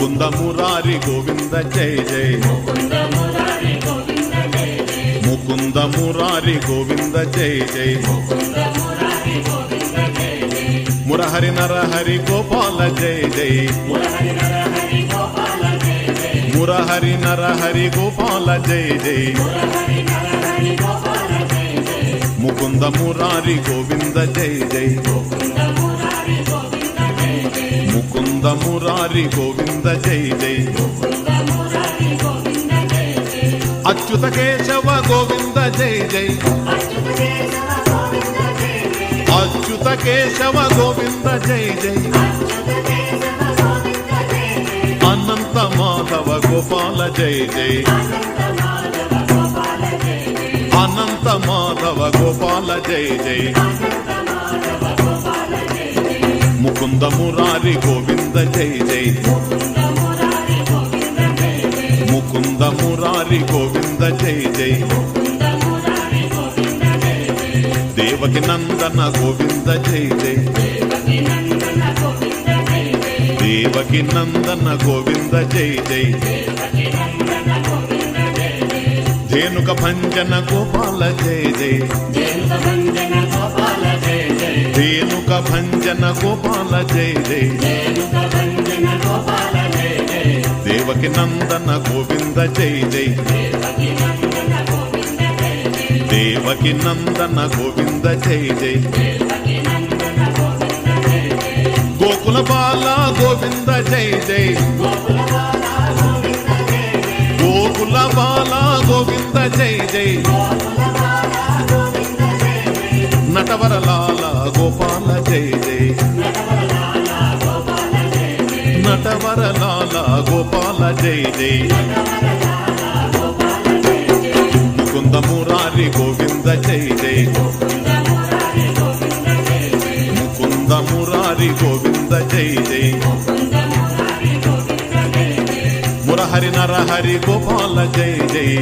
Mukunda Murari Govinda Jaya Jaya Mukunda Murari Govinda Jaya Jaya Murahari Narahari Gopala Jaya Jaya Murahari Narahari Gopala Jaya Jaya Mukunda Murari Govinda Jaya Jai. Mukunda Murari Govinda Jai Jai. Achyuta Keshava Govinda Jai Jai. Achyuta Keshava Govinda Jai Jai. Anantha Madhava Gopala Jai Jai. Anantha Madhava Gopala Jai Jai. Mukunda Murari Govinda Jai Jai. Mukunda Murari Govinda Jai Jai. Devaki Nandana Govinda Jai Jai. Devaki Nandana Govinda Jai Jai. ధేనుక భంజన Gopala Jai Jai. ధేనుక Gopala Jaya Jaya Devaki Nandana Govinda Jaya Jaya Devaki Nandana Govinda Jaya Jaya Gokula Bala Govinda Jaya Jaya Gokula Bala Govinda Jaya Jaya నటవరలాల Gopala Jaya Jaya నటవర Lala Gopala Jaya Jaya Mukunda Murari Govinda Jaya Jaya Mukunda Murari Govinda Jaya Jaya Murahari Narahari Gopala Jaya Jaya